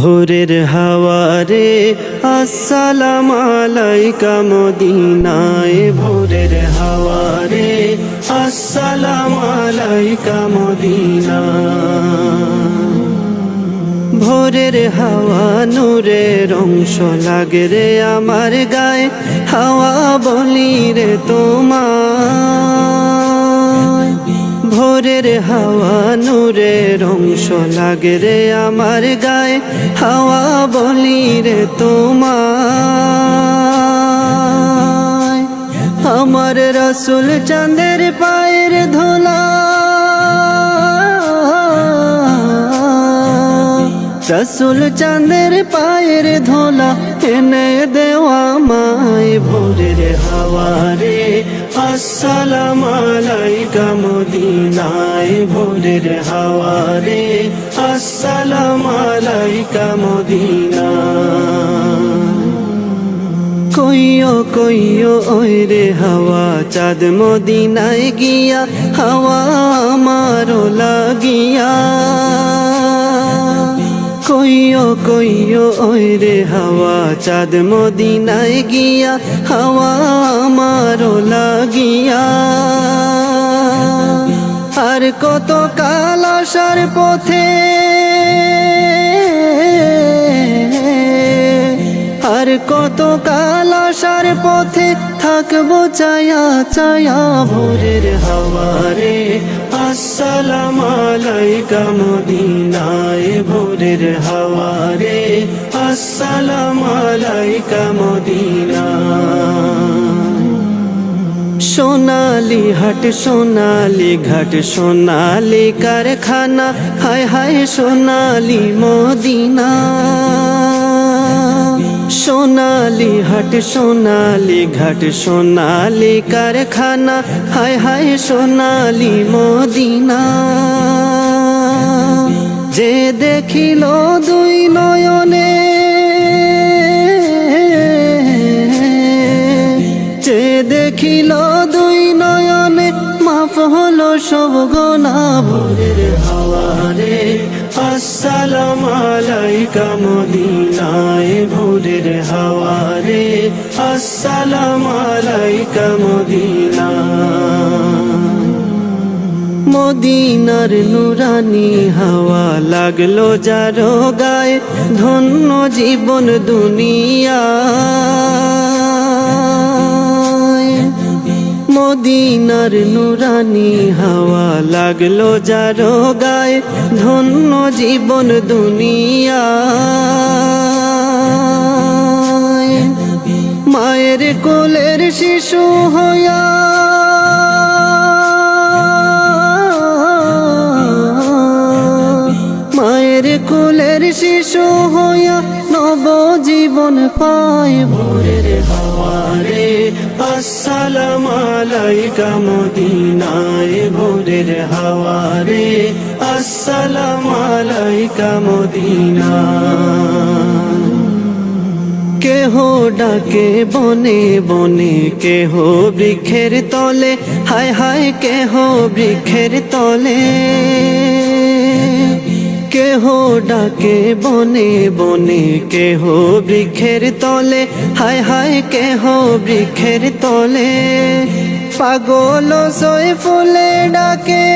ভোরের হাওয়ারে, আসসালাম আলাইকা মদিনায়। ভোরের হাওয়ারে, আসসালাম আলাইকা মদিনা ভোরের হাওয়া নূরের অংশ লাগে রে আমার গায়ে, হাওয়া বলি রে তোমায়। ভোরের হাওয়া, নূরের অংশ লাগে রে আমার গায়ে। হাওয়া বলি রে তোমার আমার রসুল চাঁদের পায়ের ধোলা রসুল চাঁদের পায়ের ধোলা এনে দেওয়া মায় ভোরের হাওয়ারে। আসসালাম আলাইকা মদিনায় ভোরের হাওয়ারে। আসসালাম আলাইকা মদিনা। কইও কইও ওই রে হাওয়া, চাঁদ মদিনায় গিয়া হাওয়া আমারও লাগিয়া। কইও কইও, ওই রে হাওয়া, চাঁদ মদিনায় গিয়া, হাওয়া আমারও লাগিয়া। আর কত কাল আসার পথে, আর কত কাল আসার পথে থাকব চায়া চায়া ভোরের হাওয়ারে আসসালাম আলাইকা মদিনায় ভোরের হাওয়ারে। আসসালাম আলাইকা মদিনা। সোনালি হাট, সোনালি ঘাট, সোনালি কারখানা। হায় হায় সোনালি মদিনা। সোনালি, হাট সোনালি, ঘাট সোনালি, কারখানা, হায় হায় সোনালি, মদিনা। যে দেখিল দুই নয়নে, যে দেখিল দুই নয়নে, মাফ হলো সব গোনা ভোরের হাওয়ারে আসসালাম আলাইকা মদিনায় ভোরের হাওয়ারে। আসসালাম আলাইকা মদিনা। মদিনার নুরানি হাওয়া লাগল যারো গায়ে, ধন্য জীবন দুনিয়া। মদিনার নুরানি হাওয়া লাগল যারো গায়ে ধন্য জীবন দুনিয়া মায়ের কোলের শিশু হইয়া হইয়া নব জীবন পায় ভোরের হাওয়ারে আসসালাম আলাইকা মদিনায়। ভোরের হাওয়ারে আসসালাম আলাইকা মদিনা কেহ ডাকে বনে বনে কেহ বৃক্ষের তলে। হায় হায় কেহ বৃক্ষের তলে। কেহ ডাকে, বনে বনে কেহ বৃক্ষের তলে, হায় হায় কেহ বৃক্ষের তলে। পাগল সই ফুলে ডাকে,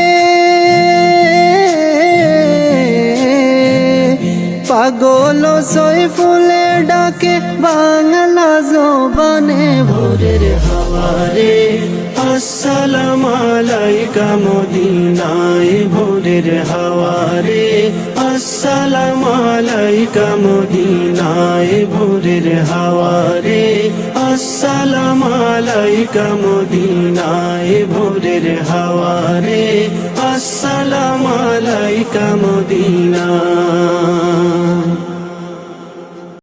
পাগল সই ফুলে ডাকে, বাংলা জবানে ভোরের হাওয়ারে, আসসালাম আলাইকা মদিনায় ভোরের হাওয়ারে। আসসালাম আলাইকা মদিনায় ভোরের হাওয়ারে। আসসালাম আলাইকা মদিনায় ভোরের হাওয়ারে। আসসালাম আলাইকা মদিনা।